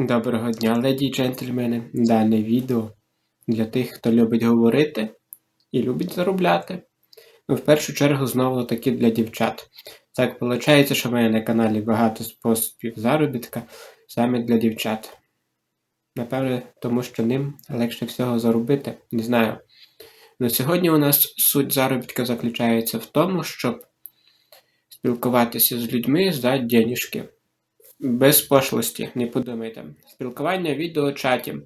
Доброго дня, леді і джентльмени. Дане відео для тих, хто любить говорити і любить заробляти. Ну, в першу чергу, знову таки для дівчат. Так виходить, що в мене на каналі багато способів заробітка саме для дівчат. Напевне, тому що ним легше всього заробити, не знаю. На сьогодні у нас суть заробітка заключається в тому, щоб спілкуватися з людьми за денежки. Без пошлості, не подумайте. Спілкування в відеочаті.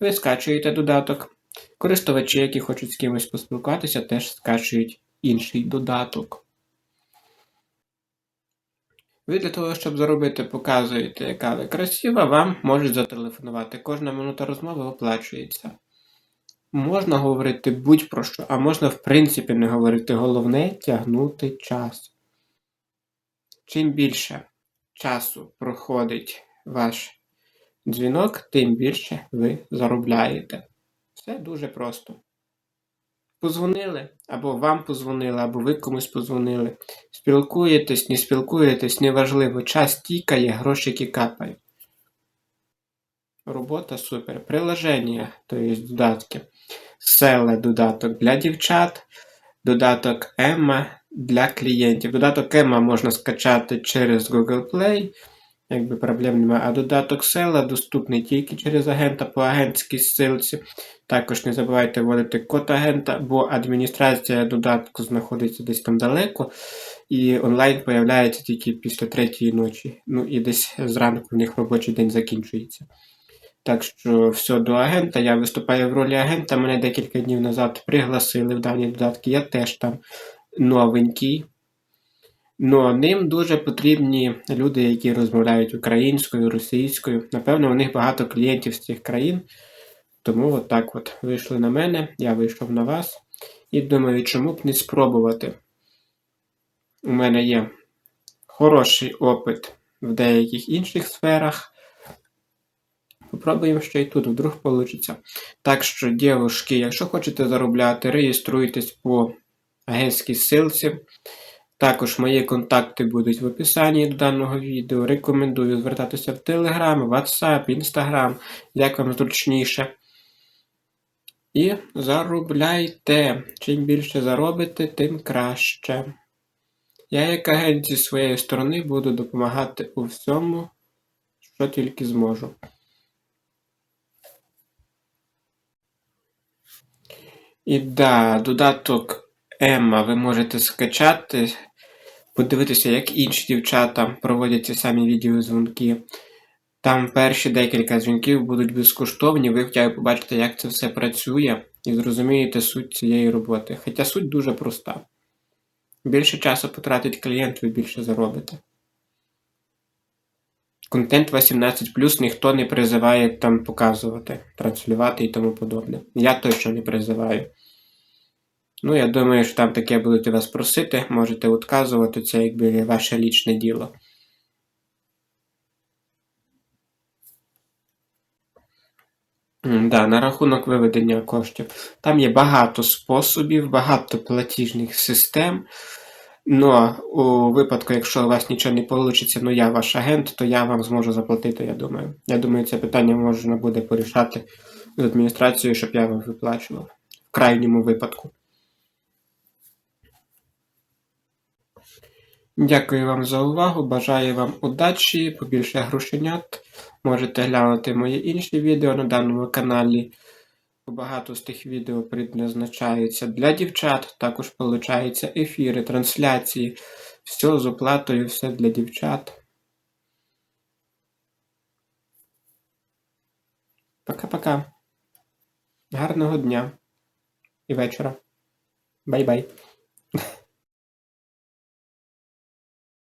Ви скачуєте додаток. Користувачі, які хочуть з кимось поспілкуватися, теж скачують інший додаток. Ви для того, щоб заробити, показуєте, яка ви красива, вам можуть зателефонувати. Кожна минута розмови оплачується. Можна говорити будь-про що, а можна, в принципі, не говорити. Головне тягнути час. Чим більше часу проходить ваш дзвінок, тим більше ви заробляєте. Все дуже просто. Позвонили, або вам позвонили, або ви комусь позвонили. Спілкуєтесь, не спілкуєтесь, неважливо. Час тікає, грошики капають. Робота супер. Приложення, тобто додатки. Селе додаток для дівчат, додаток Емма для клієнтів. Додаток Емма можна скачати через Google Play, якби проблем немає. А додаток Села доступний тільки через агента по агентській ссылці. Також не забувайте вводити код агента, бо адміністрація додатку знаходиться десь там далеко, і онлайн появляється тільки після третьої ночі. Ну і десь зранку в них робочий день закінчується. Так що все до агента. Я виступаю в ролі агента. Мене декілька днів назад пригласили в дані додатки. Я теж там новенький. Ну, ним дуже потрібні люди, які розмовляють українською, російською. Напевно, у них багато клієнтів з цих країн. Тому от так от вийшли на мене, я вийшов на вас. І думаю, чому б не спробувати. У мене є хороший опит в деяких інших сферах. Попробуємо ще й тут, вдруг вийде. Так що, дівушки, якщо хочете заробляти, реєструйтесь по агентській ссылці. Також мої контакти будуть в описанні до даного відео. Рекомендую звертатися в Telegram, WhatsApp, Instagram, як вам зручніше. І заробляйте. Чим більше заробите, тим краще. Я, як агент зі своєї сторони, буду допомагати у всьому, що тільки зможу. І да, додаток Емма ви можете скачати, подивитися, як інші дівчата проводять ці самі відеозвонки. Там перші декілька дзвінків будуть безкоштовні, ви хоча б побачите, як це все працює, і зрозумієте суть цієї роботи. Хоча суть дуже проста. Більше часу потратить клієнт, ви більше заробите. Контент 18 ніхто не призиває там показувати, транслювати і тому подобне. Я точно не призиваю. Ну, я думаю, що там таке будуть вас просити, можете відказувати, це якби ваше лічне діло. Да, на рахунок виведення коштів. Там є багато способів, багато платіжних систем. Ну, у випадку, якщо у вас нічого не вийде, ну я ваш агент, то я вам зможу заплатити, я думаю. Я думаю, це питання можна буде порішати з адміністрацією, щоб я вам виплачував. В крайньому випадку. Дякую вам за увагу. Бажаю вам удачі, побільше грошенят. Можете глянути мої інші відео на даному каналі. Багато з тих відео предназначаються для дівчат, також получаються ефіри, трансляції, все з оплатою, все для дівчат. Пока-пока. Гарного дня і вечора. Бай-бай.